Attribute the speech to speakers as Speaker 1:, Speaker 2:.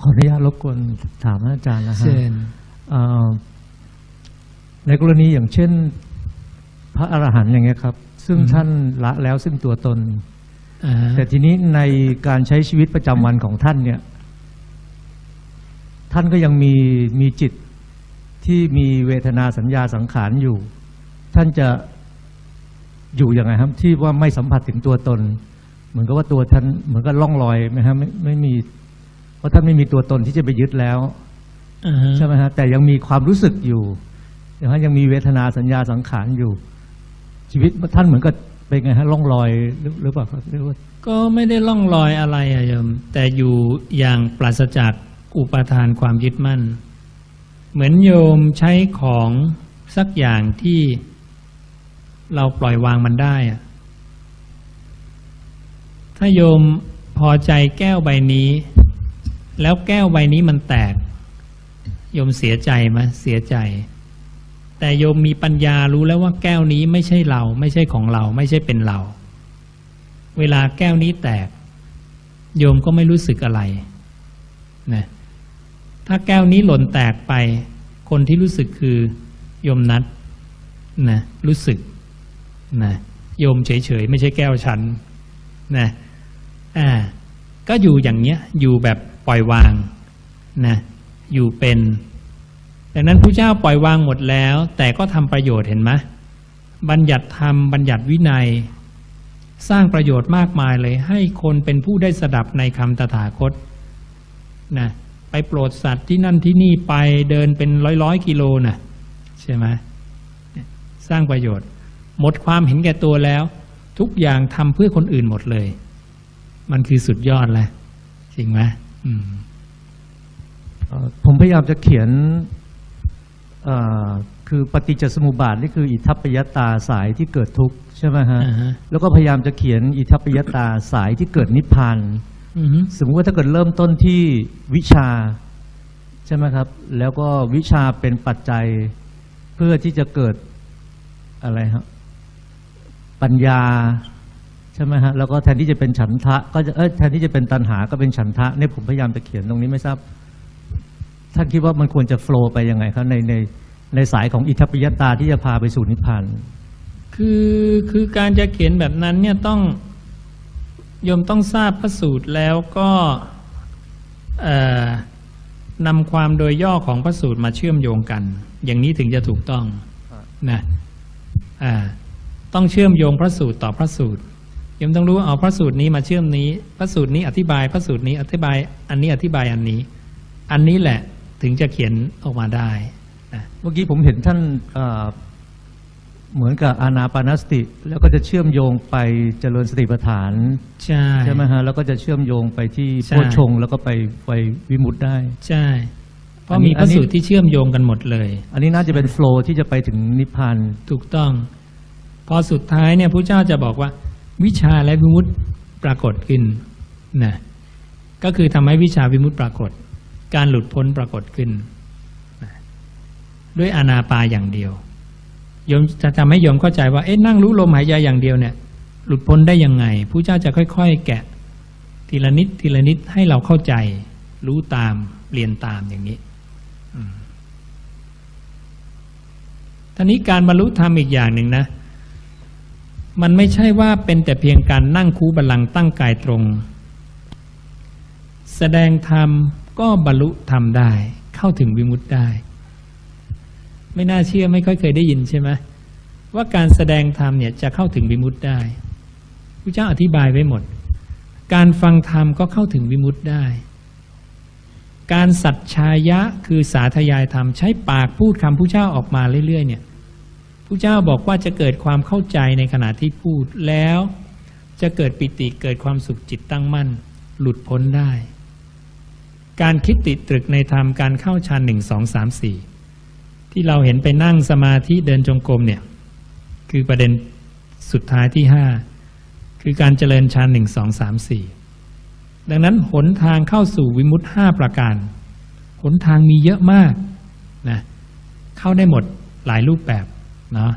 Speaker 1: ขออนุญาตรบกวนถามอาจารย์นะฮะ
Speaker 2: เชิญ
Speaker 1: เอ่อในกรณีอย่างเช่น พระอรหันต์อย่างเงี้ยครับ ซึ่ง
Speaker 2: อืม
Speaker 1: ท่านละแล้วซึ่งตัวตน
Speaker 2: อ่าฮะ
Speaker 1: แต่ทีนี้ในการใช้ชีวิตประจำวันของท่านเนี่ย ท่านก็ยังมีมีจิตที่มีเวทนาสัญญาสังขารอยู่ ท่านจะอยู่ยังไงครับ ที่ว่าไม่สัมผัสถึงตัวตน เหมือนกับว่าตัวท่านเหมือนกับล่องลอยไหมครับไม่ไม่มีเพ ราะท่านไม่มีตัวตนที่จะไปยึดแล้ว
Speaker 2: อ่าฮะ
Speaker 1: ใช่ไหมฮะแต่ยังมีความรู้สึกอยู่นะฮะยังมีเวทนาสัญญาสังขารอยู่ ชีวิตท่านเหมือนกับเป็นไงฮะล่องลอยหรือหรือเปล่าครับหรือว่า
Speaker 2: ก็ไม่ได้ล่องลอยอะไรอะโยมแต่อยู่อย่างปราศจากอุปทานความยึดมั่น เหมือนโยมใช้ของสักอย่างที่เราปล่อยวางมันได้อะถ้าโยมพอใจแก้วใบนี้ แล้วแก้วใบนี้มันแตก โยมเสียใจไหมเสียใจ แต่โยมมีปัญญารู้แล้วว่าแก้วนี้ไม่ใช่เรา ไม่ใช่ของเรา ไม่ใช่เป็นเรา เวลาแก้วนี้แตก โยมก็ไม่รู้สึกอะไรนะถ้าแก้วนี้หล่นแตกไป คนที่รู้สึกคือโยมนัดนะรู้สึกนะโยมเฉยๆ ไม่ใช่แก้วฉันนะอ่าก็อยู่อย่างเนี้ยอยู่แบบ ปล่อยวางนะอยู่เป็น ดังนั้นพระเจ้าปล่อยวางหมดแล้ว แต่ก็ทำประโยชน์เห็นไหมบัญญัติธรรมบัญญัติวินัย สร้างประโยชน์มากมายเลย ให้คนเป็นผู้ได้สดับในคำตถาคตนะไปโปรดสัตว์ที่นั่นที่นี่ไปเดินเป็นร้อยร้อยกิโลนะใช่ไหมสร้างประโยชน์ หมดความเห็นแก่ตัวแล้ว ทุกอย่างทำเพื่อคนอื่นหมดเลย มันคือสุดยอดแล้วจริงไหม
Speaker 1: ผมพยายามจะเขียนเอ่อคือปฏิจจสมุปบาทนี่คืออิทัปปยตาสายที่เกิดทุกข์ใช่ไหมฮะ
Speaker 2: อ่าฮะ
Speaker 1: แล้วก็พยายามจะเขียนอิทัปปยตาสายที่เกิดนิพพาน
Speaker 2: อือฮึ
Speaker 1: สมมติว่าถ้าเกิดเริ่มต้นที่วิชา ใช่ไหมครับ แล้วก็วิชาเป็นปัจจัยเพื่อที่จะเกิดอะไรครับปัญญา ใช่ไหมฮะแล้วก็แทนที่จะเป็นฉันทะ ก็จะเออแทนที่จะเป็นตัณหาก็เป็นฉันทะเนี่ยผมพยายามจะเขียนตรงนี้ไม่ทราบท่านคิดว่ามันควรจะโฟล์ไปยังไงครับในในในสายของอิทัปปยตาที่จะพาไปสู่นิพพาน
Speaker 2: คือคือการจะเขียนแบบนั้นเนี่ยต้องโยมต้องทราบพระสูตรแล้วก็เอ่อนำความโดยย่อของพระสูตรมาเชื่อมโยงกัน อย่างนี้ถึงจะถูกต้องนะอ่าต้องเชื่อมโยงพระสูตรต่อพระสูตร ยมต้องรู้ว่าเอาพระสูตรนี้มาเชื่อมนี้ พระสูตรนี้อธิบายพระสูตรนี้อธิบาย อันนี้อธิบายอันนี้ อันนี้แหละถึงจะเขียนออกมาได้นะ
Speaker 1: เมื่อกี้ผมเห็นท่านเอ่อเหมือนกับอานาปานสติ แล้วก็จะเชื่อมโยงไปเจริญสติปัฏฐาน
Speaker 2: ใช่
Speaker 1: ใช่ไหมฮะแล้วก็จะเชื่อมโยงไปที่
Speaker 2: ใช่
Speaker 1: โพชฌงค์แล้วก็ไปไปวิมุตติได้
Speaker 2: ใช่ เพ
Speaker 1: อั
Speaker 2: ราะ
Speaker 1: นนี้
Speaker 2: มีพระสูตรที่เชื่อมโยงกันหมดเลย
Speaker 1: อันนี้น่าจะเป็นโฟล์ที่จะไปถึงนิพพาน
Speaker 2: ถูกต้อง พอสุดท้ายเนี่ยพระเจ้าจะบอกว่า วิชาและวิมุตติปรากฏขึ้นนะก็คือทำให้วิชาวิมุตติปรากฏ การหลุดพ้นปรากฏขึ้นนะด้วยอานาปาอย่างเดียวโยมจะทำให้โยมเข้าใจว่าเอ๊ะนั่งรู้ลมหายใจอย่างเดียวเนี่ย หลุดพ้นได้ยังไงพระเจ้าจะค่อย ๆ แกะ ทีละนิดทีละนิดให้เราเข้าใจ รู้ตามเรียนตามอย่างนี้ท่านี้การบรรลุธรรมอีกอย่างหนึ่งนะ มันไม่ใช่ว่าเป็นแต่เพียงการนั่งคูบัลลังตั้งกายตรง แสดงธรรมก็บรรลุธรรมได้ เข้าถึงวิมุตติได้ ไม่น่าเชื่อไม่ค่อยเคยได้ยินใช่ไหมว่าการแสดงธรรมเนี่ยจะเข้าถึงวิมุตติได้พระเจ้าอธิบายไว้หมด การฟังธรรมก็เข้าถึงวิมุตติได้ การสัจชายะคือสาธยายธรรมใช้ปากพูดคำผู้เจ้าออกมาเรื่อยๆเนี่ย ผู้เจ้าบอกว่าจะเกิดความเข้าใจในขณะที่พูดแล้ว จะเกิดปิติเกิดความสุขจิตตั้งมั่น หลุดพ้นได้ การคิดติดตรึกในธรรมการเข้าฌานหนึ่งสองสามสี่ที่เราเห็นไปนั่งสมาธิเดินจงกรมเนี่ย คือประเด็นสุดท้ายที่ห้าคือการเจริญฌานหนึ่งสองสามสี่ดังนั้นหนทางเข้าสู่วิมุตห้าประการ หนทางมีเยอะมากนะเข้าได้หมดหลายรูปแบบ เนาะ